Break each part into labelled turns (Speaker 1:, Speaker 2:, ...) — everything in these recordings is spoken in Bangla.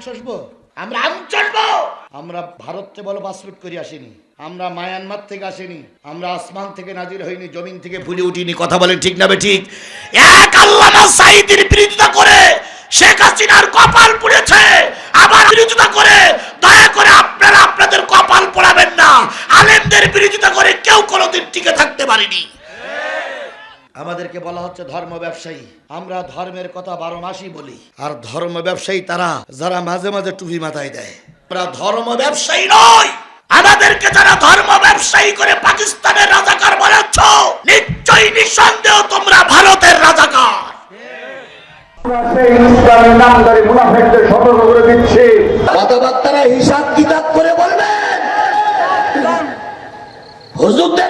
Speaker 1: চষবো? আমরা আঙুল চষবো! আমরা ভারত থেকে বলো পাসপোর্ট করে আসিনি। আমরা মায়ানমার থেকে আসিনি। আমরা আসমান থেকে নাজির হইনি জমিন থেকে ফুলে উঠিনি। কথা বলেন ঠিক না ঠিক? এক আল্লামা সাইদির বিরোধিতা করে শেখ হাসিনার কপাল পুড়েছে। আবার বিরোধিতা করে দয়া করে আপনারা আপনাদের কপাল পোড়াবেন না। আলেমদের বিরোধিতা করে কেউ কোনোদিন টিকে থাকতে পারেনি। আমাদেরকে বলা হচ্ছে ধর্ম ব্যবসায়ী। আমরা ধর্মের কথা বারো মাসই বলি। আর ধর্ম ব্যবসায়ী তারা যারা মাঝে মাঝে টুপি মাথায় দেয়। আমরা ধর্ম ব্যবসায়ী নয় আমাদেরকে যারা ধর্ম ব্যবসায়ী করে পাকিস্তানের রাজাকার বলেছ নিশ্চয়ই নিঃসন্দেহ তোমরা ভারতের রাজাকার।
Speaker 2: ইসলামের মুনাফেকদের সতর্ক করে দিচ্ছি।
Speaker 1: কথাবার্তারা হিসাব কিতাব করে বলবেন হুজুরদের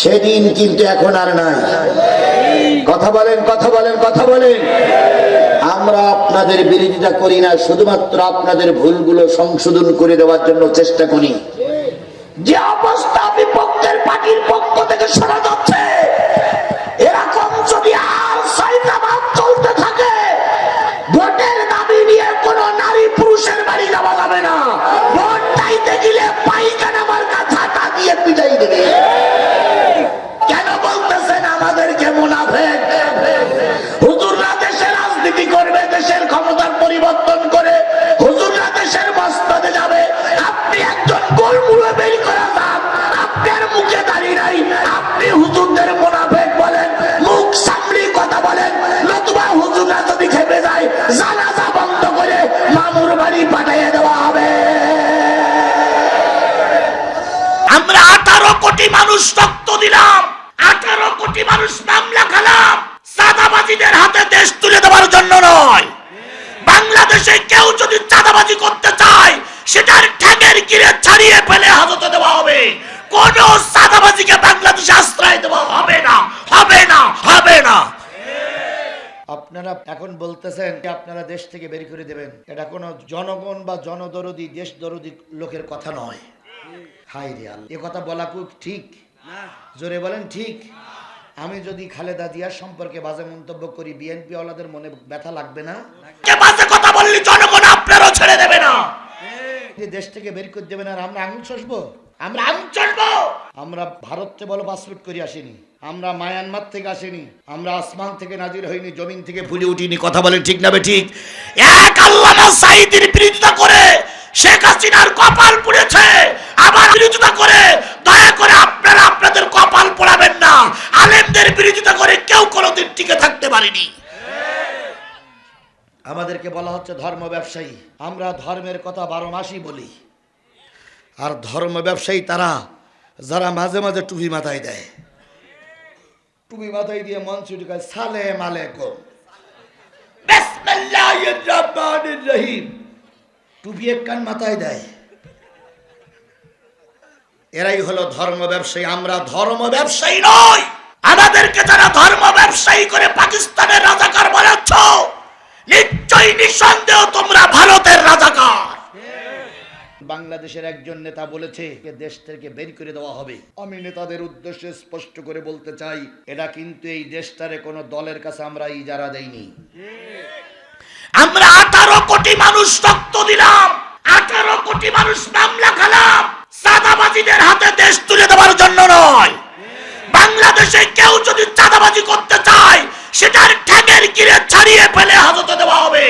Speaker 1: সেদিন কিন্তু এখন আর নাই। কথা বলেন কথা বলেন কথা বলেন। আমরা আপনাদের বিরোধিতা করি না, শুধুমাত্র আপনাদের ভুলগুলো সংশোধন করে দেওয়ার জন্য চেষ্টা করি। যে অবস্থা বিপক্ষের পার্টির পক্ষ থেকে শোনা যাচ্ছে, এরকম যদি আর সাইদাবাদ চলতে থাকে, ভোটের দাবি নিয়ে কোন নারী পুরুষের বাড়ি যাওয়া যাবে না। ভোট চাইতে গেলে পাইকানা মার্কা ছাতা দিয়ে পিটাই দেবে। কেউ যদি চাঁদাবাজি করতে চায় সেটার ঠ্যাঙের গিরে ছাড়িয়ে ফেলে হাজতে দেওয়া হবে। কোন সাদাবাজিকে বাংলাদেশে আশ্রয় দেওয়া হবে না হবে না হবে না। আপনারা এখন বলতেছেন যে আপনারা দেশ থেকে বের করে দেবেন। এটা কোনো জনগণ বা জনদরদি দেশ দরদি লোকের কথা নয়। হাই রে আল্লাহ। এ কথা বলা খুব ঠিক? জোরে বলেন ঠিক? আমি যদি খালেদা জিয়ার সম্পর্কে বাজে মন্তব্য করি বিএনপি ওয়ালাদের মনে ব্যথা লাগবে না? বাজে কথা বললি জনগণ আপনারও ছেড়ে দেবে না। দেশ থেকে বের করে দেবেন আর আমরা আঙুল চষবো আমরা আঙুল চষবো আমরা ভারত থেকে বলো পাসপোর্ট করে আসিনি আমরা মায়ানমার থেকে আসিনি আমরা আসমান থেকে নাজির হইনি জমিন থেকে ফুলে উঠিনি কথা বলেন ঠিক না বে ঠিক? এক আল্লামা সাইদির বিরোধিতা করে শেখ হাসিনার কপাল পুড়েছে আবার বিরোধিতা করে দয়া করে আপনারা আপনাদের কপাল পোড়াবেন না আলেমদের বিরোধিতা করে কেউ কোনোদিন টিকে থাকতে পারেনি। আমাদেরকে বলা হচ্ছে ধর্ম ব্যবসায়ী। আমরা ধর্মের কথা বারো মাসই বলি। আর ধর্ম ব্যবসায়ী তারা, যারা মাঝে মাঝে টুপি মাথায় দেয়। টুপি মাথায় দিয়ে মঞ্চ ঢুকায় বিসমিল্লাহির রহমানির রহিম। টুপি এক কান মাথায় দেয়। এরাই হলো ধর্ম ব্যবসায়ী। আমরা ধর্ম ব্যবসায়ী নয় আমাদেরকে যারা ধর্ম ব্যবসায়ী করে পাকিস্তানের রাজাকার বলেছ নিশ্চয়ই নিঃসন্দেহ তোমরা ভারতের রাজাকার। বাংলাদেশের একজন নেতা বলেছে দেশ থেকে বের করে দেওয়া হবে। আমি নেতাদের উদ্দেশ্যে স্পষ্ট করে বলতে চাই এটা কিন্তু এই দেশটারে কোনো দলের কাছে আমরা ইজারা দেইনি। আমরা আঠারো কোটি মানুষ রক্ত দিলাম, আঠারো কোটি মানুষ মামলা খেলাম। সাদাবাজিদের হাতে দেশ তুলে দেওয়ার জন্য নয়। বাংলাদেশে কেউ যদি চাঁদাবাজি করতে চায়, সেটার ঠ্যাঙের গিরে ছাড়িয়ে ফেলে হাজতে দেওয়া হবে।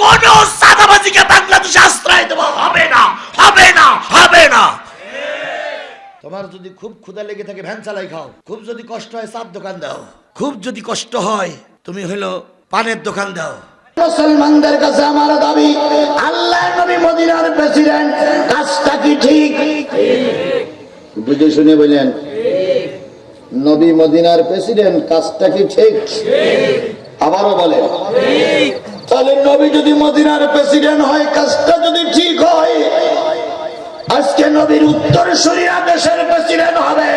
Speaker 1: কোন সাদাবাজিকে বাংলাদেশে আশ্রয় দেওয়া হবে না হবে না হবে না। তোমার যদি খুব ক্ষুধা লেগে থাকে, ভ্যান চালাই খাও। খুব যদি কষ্ট হয় চার দোকান দাও। খুব যদি কষ্ট হয়, তুমি হলো পানের দোকান দাও। মুসলমানদের কাছে আমার দাবি আল্লাহ নবী মদিনার প্রেসিডেন্ট কাজটা কি ঠিক? বুঝে শুনে বললেন নবী মদিনার প্রেসিডেন্ট কাজটা কি ঠিক? আবারও বলে তাহলে নবী যদি মদিনার প্রেসিডেন্ট হয় কাজটা যদি ঠিক হয় আজকে নবীর উত্তর সরিয়া দেশের প্রেসিডেন্ট হবে।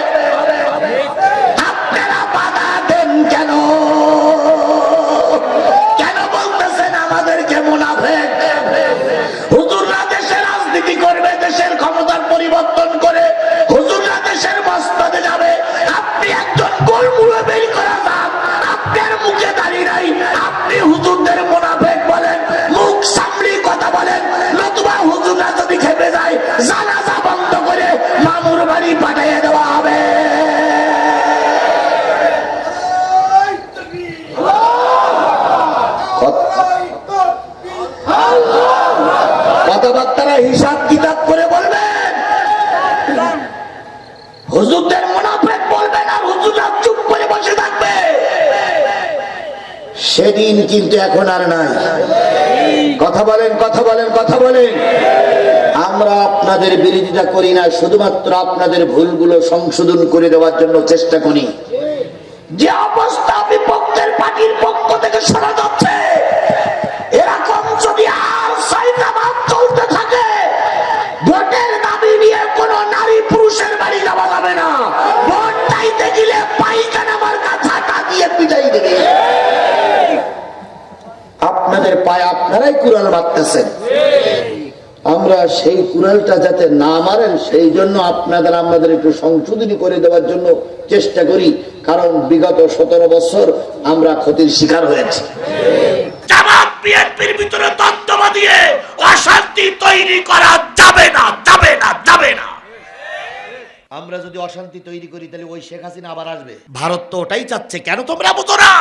Speaker 3: হুজুরদের মোনাফেক বলবেন আর হুজুররা চুপ করে বসে থাকবে। সেদিন কিন্তু এখন আর নাই। কথা বলেন কথা বলেন কথা বলেন। আমরা আপনাদের বিরোধিতা করি না, শুধুমাত্র আপনাদের ভুলগুলো সংশোধন করে দেওয়ার জন্য চেষ্টা করি। যে অবস্থা বিপক্ষের পার্টির পক্ষ থেকে শোনা যাচ্ছে কুড়াল মারতেছেন আমরা সেই কুড়ালটা যাতে না মারেন সেই জন্য আপনাদের আমাদের একটু সংশোধনী করে দেওয়ার জন্য চেষ্টা করি। কারণ বিগত সতেরো বছর আমরা ক্ষতির শিকার হয়েছি। বিএনপির ভিতরে দ্বন্দ্ব দিয়ে অশান্তি তৈরি করা যাবে না যাবে না যাবে না।
Speaker 1: আমরা যদি অশান্তি তৈরি করি তাহলে ওই শেখ হাসিনা আবার আসবে।
Speaker 3: ভারত তো ওটাই চাচ্ছে। কেন তোমরা বোঝো না?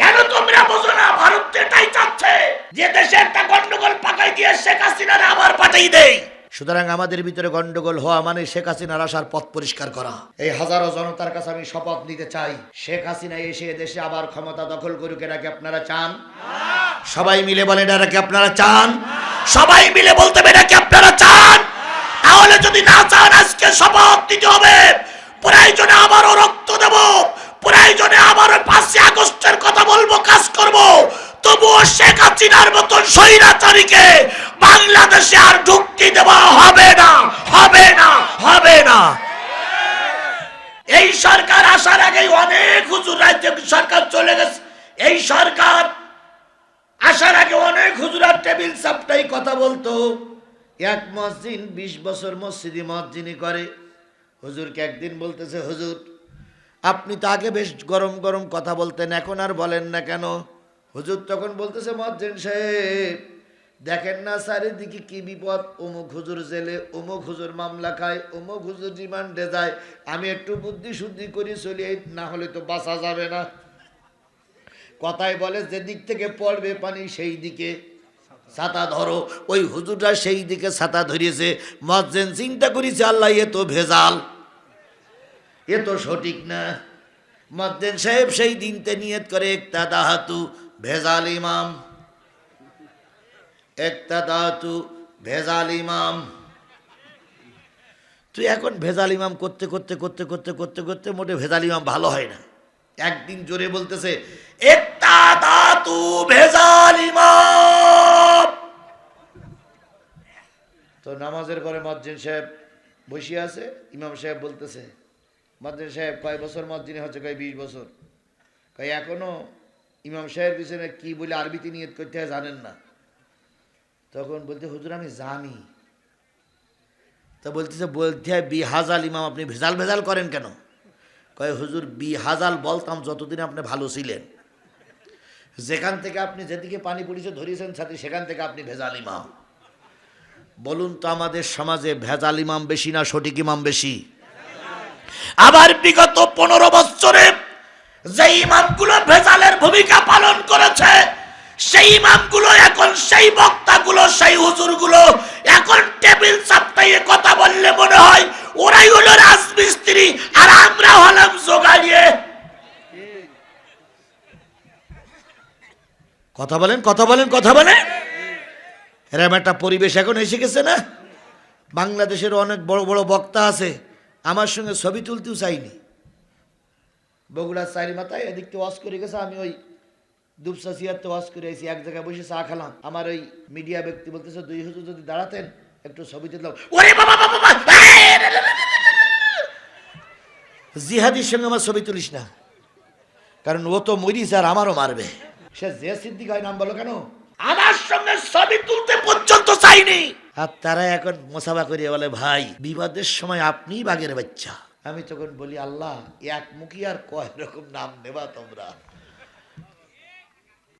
Speaker 3: কেন তোমরা বোঝো না ভারত তো এটাই চাচ্ছে যে দেশে একটা গন্ডগোল পাকাই দিয়ে শেখ হাসিনার আবার পাঠাই দেই।
Speaker 1: সুতরাং আমাদের ভিতরে গন্ডগোল হওয়া মানে শেখ হাসিনার আসার পথ পরিষ্কার করা। এই হাজারো জনতার কাছে আমি শপথ নিতে চাই, শেখ হাসিনা এসে দেশে আবার ক্ষমতা দখল করুক এটাকে আপনারা চান? সবাই মিলে বলেন এটাকে আপনারা চান?
Speaker 3: সবাই মিলে বলতে হবে নাকি আপনারা চান? তাহলে যদি না চান, আজকে শপথ নিতে হবে। প্রয়োজনে আবারও রক্ত দেব। প্রয়োজনে আবারও পাঁচই আগস্টের কথা বলব, কাজ করব। তবুও শেখ হাসিনার মতন স্বৈরাচারীকে বাংলাদেশে আর ঢুকতে দেওয়া হবে না হবে না হবে না। এই সরকার আসার আগেই অনেক হুজুর রাজ্য সরকার চলে গেছে। এই সরকার আসার আগে অনেক হুজুরার টেবিল সাপটাই কথা বলতো।
Speaker 1: এক মসজিদ, বিশ বছর মসজিদি মসজিদি করে। হুজুরকে একদিন বলতেছে, হুজুর, আপনি তো আগে বেশ গরম গরম কথা বলতেন, এখন আর বলেন না কেন? হুজুর তখন বলতেছে, মজ্জেন সাহেব, দেখেন না চারিদিকে কি বিপদ? অমুক হুজুর জেলে, অমুক হুজুর মামলা খায়, অমুক হুজুর রিমান্ডে যায়। আমি একটু বুদ্ধি শুদ্ধি করি, চলি না হলে তো বাঁচা যাবে না। কথায় বলে যে দিক থেকে পড়বে পানি, সেই দিকে ছাতা ধরো। ওই হুজুরটা সেই দিকে ছাতা ধরিয়েছে। মজ্জেন চিন্তা করেছে, আল্লাহ, এ তো ভেজাল। এ তো সঠিক না। মজ্জেন সাহেব সেই দিনতে নিয়ত করে, একটা দাহাতু ভেজাল ইমাম একটা দাহাতু ভেজাল ইমাম তুই এখন ভেজাল ইমাম করতে করতে করতে করতে করতে করতে মোটে ভেজাল ইমাম ভালো হয় না। একদিন জোরে বলতেছে
Speaker 3: একটা ধাতু ভেজাল ইমাম
Speaker 1: তো নামাজের পরে মজ্জিন সাহেব বসে আছে, ইমাম সাহেব বলতেছে মজ্জিন সাহেব কয় বছর মজ্জিনে হচ্ছে? কয়, বিশ বছর। কয়, এখনও ইমাম সাহেব পিছনে কি বলে আরবিতে নিয়ত করতে হয় জানেন না। তখন বলতে, হুজুর, আমি জানি। তা বলতেছে, বলতে হয় বি হাজাল ইমাম, আপনি ভেজাল ভেজাল করেন কেন? কয়, হুজুর বি হাজাল বলতাম যতদিন আপনি ভালো ছিলেন। যেখান থেকে আপনি যেদিকে পানি পড়িছে ধরিয়েছেন সাথে সেখান থেকে আপনি ভেজাল ইমাম। বলুন তো, আমাদের সমাজে ভেজাল ইমাম বেশি না সঠিক ইমাম বেশি?
Speaker 3: আবার বিগত পনেরো বছরে যে ইমামগুলো ভেজালের ভূমিকা পালন করেছে, সেই ইমামগুলো এখন, সেই বক্তাগুলো, সেই হুজুরগুলো এখন টেবিল চাপটাইয়ে কথা বললে মনে হয় ওরাই হলো রাজমিস্ত্রি আর আমরা হলাম জোগাড়িয়ে।
Speaker 1: কথা বলেন কথা বলেন কথা বলেন। এরম একটা পরিবেশ এখন এসে গেছে না? বাংলাদেশের অনেক বড় বড় বক্তা আছে, আমার সঙ্গে ছবি তুলতেও চাইনি। বগুড়ার চারি মাথায় এদিকতে ওয়াশ করে গেছে আমি ওই দুপসা সিয়ারতে ওয়াশ করে এসেছি এক জায়গায় বসে চা খেলাম আমার ওই মিডিয়া ব্যক্তি বলতেছে দুই হুজুর যদি দাঁড়াতেন একটু ছবি তুললাম
Speaker 3: ওরে।
Speaker 1: জিহাদির সঙ্গে আমার ছবি তুলিস না কারণ ও তো মরিস আর আমারও মারবে সে যে সিদ্দিক হয় নাম বলো কেন
Speaker 3: আমার সঙ্গে ছবি তুলতে পর্যন্ত চাইনি
Speaker 1: আর তারা এখন মোসাফা করিয়ে বলে ভাই বিবাদের সময় আপনি বাঘের বাচ্চা আমি তখন বলি আল্লাহ একমুখী আর কয় রকম নাম নেবা তোমরা?